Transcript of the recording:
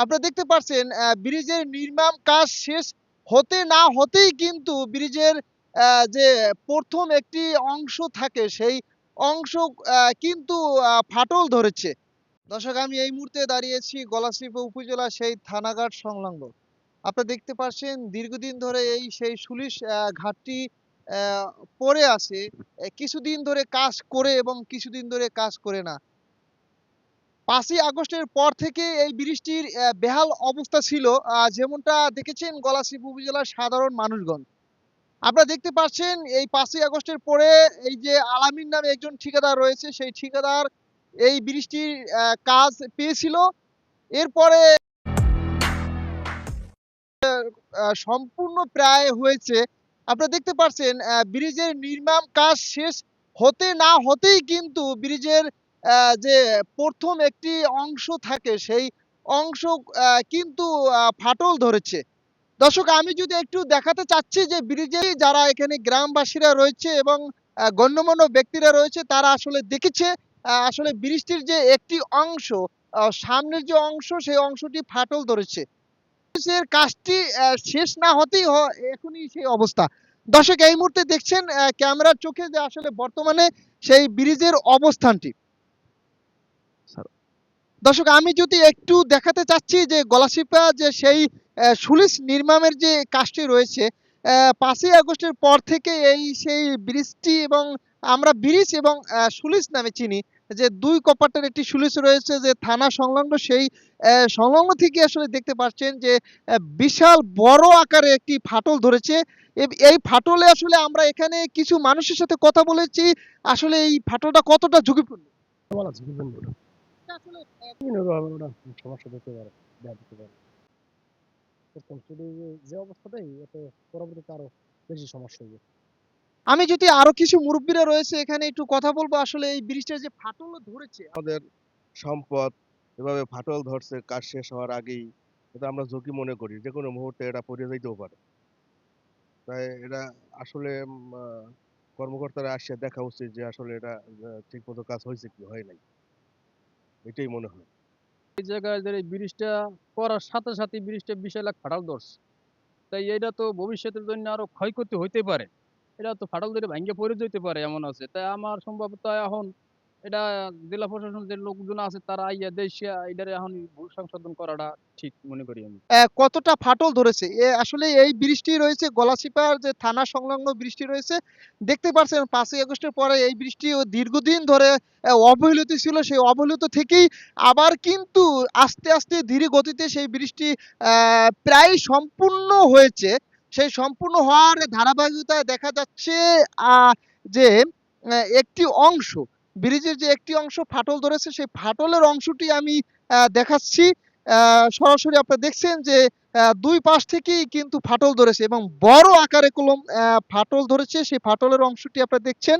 আপনারা দেখতে পাচ্ছেন ব্রিজের নির্মাণ কাজ শেষ হতে না হতেই কিন্তু ব্রিজের যে প্রথম একটি অংশ থাকে সেই অংশ কিন্তু ফাটল ধরেছে। দর্শক, আমি এই মুহূর্তে দাঁড়িয়েছি গলাচিপা উপজেলা সেই থানাঘাট সংলগ্ন। আপনারা দেখতে পাচ্ছেন দীর্ঘদিন ধরে এই সেই সুলিশ ঘাটটি পড়ে আছে। কিছুদিন ধরে কাজ করে এবং কিছুদিন ধরে কাজ করে না। পাঁচই আগস্টের পর থেকে এই ব্রিজটির বেহাল অবস্থা ছিল। যেমনটা দেখেছেন গলাচিপা উপজেলার সাধারণ মানুষগণ। আপনারা দেখতে পাচ্ছেন এই পাঁচই আগস্টের পরে এই যে আলামিন নামে একজন ঠিকাদার রয়েছে, সেই ঠিকাদার এই ব্রিজটির কাজ পেয়েছিল। এরপরে সম্পূর্ণ প্রায় হয়েছে। আপনারা দেখতে পাচ্ছেন ব্রিজের নির্মাণ কাজ শেষ হতে না হতেই কিন্তু ব্রিজের যে প্রথম একটি অংশ থাকে সেই অংশ কিন্তু ফাটল ধরেছে। দর্শক, আমি যদি একটু দেখাতে চাচ্ছি যে ব্রিজে যারা এখানে গ্রামবাসীরা রয়েছে এবং গণ্যমান্য ব্যক্তিরা রয়েছে, তারা আসলে দেখেছে আসলে ব্রিজটির যে একটি অংশ সামনের যে অংশ, সেই অংশটি ফাটল ধরেছে। কাজটি শেষ না হতেই এখনই সেই অবস্থা। দর্শক, এই মুহূর্তে দেখছেন ক্যামেরার চোখে যে আসলে বর্তমানে সেই ব্রিজের অবস্থানটি। দর্শক, আমি যদি একটু দেখাতে চাচ্ছি যে গলাচিপা যে সেই সুলিশ নির্মাণের যে কাজটি রয়েছে পাঁচই আগস্টের পর থেকে এই সেই ব্রিজটি এবং আমরা ব্রিজ এবং সুলিশ নামে চিনি, যে দুই কপাটের একটি সুলিশ রয়েছে যে থানা সংলগ্ন সেই সংলগ্ন থেকে আসলে দেখতে পাচ্ছেন যে বিশাল বড় আকারে একটি ফাটল ধরেছে। এই ফাটলে আসলে আমরা এখানে কিছু মানুষের সাথে কথা বলেছি। আসলে এই ফাটলটা কতটা ঝুঁকিপূর্ণ। ভালো আছে বুঝলেন তো ওটা। আসলে বিভিন্ন রকমের ওটা সমস্যা দিতে পারে দেখা দিতে পারে। যে- যে অবস্থাটাই এতে পরবর্তীতে আরও বেশি সমস্যা হবে আমি যদি আরও কিছু মুরব্বীরা রয়েছে এখানে একটু কথা বলব। আসলে এই ব্রিজটা যে ফাটল ধরেছে আমাদের সম্পদ এভাবে ফাটল ধরছে কাজ শেষ হওয়ার আগেই এটা আমরা ঝুঁকি মনে করি। যে কোনো মুহূর্তে এটা পড়ে যাইতেও পারে। তাই এটা আসলে আহ, কর্মকর্তারা আসছে দেখা উচিত যে আসলে এটা ঠিক মতো কাজ হয়েছে কি হয় নাই। এটাই মনে হয়। এই জায়গায় যে ব্রিজটা করার সাথে সাথে ব্রিজটা বিশাল এক ফাটাল ধরছে। তাই এটা তো ভবিষ্যতের জন্য আরও ক্ষয়ক্ষতি হইতে পারে। এটা তো ফাটাল ধরে ভাঙ্গে পড়ে যেতে পারে এমন আছে। তাই আমার সম্ভবত এখন এটা জেলা প্রশাসন যে লোকজন আছে, তারা আইয়া দেশিয়া এটারে এখন সংশোধন করাটা ঠিক মনে করি আমি। কতটা ফাটল ধরেছে? আসলে এই বৃষ্টি রয়েছে, গলাচিপার যে থানা সংলগ্ন বৃষ্টি রয়েছে, দেখতে পাচ্ছেন পাঁচই আগস্টের পরে এই বৃষ্টি দীর্ঘদিন ধরে অবহেলিত ছিল, সেই অবহেলিত থেকেই আবার কিন্তু আস্তে আস্তে ধীরে গতিতে সেই বৃষ্টি প্রায় সম্পূর্ণ হয়েছে। সেই সম্পূর্ণ হওয়ার ধারাবাহিকতায় দেখা যাচ্ছে যে একটি অংশ ব্রিজের যে একটি অংশ ফাটল ধরেছে, সেই ফাটলের অংশটি আমি দেখাচ্ছি। সরাসরি আপনারা দেখছেন যে দুই পাশ থেকেই কিন্তু ফাটল ধরেছে এবং বড় আকারে কলম ফাটল ধরেছে। সেই ফাটলের অংশটি আপনারা দেখছেন।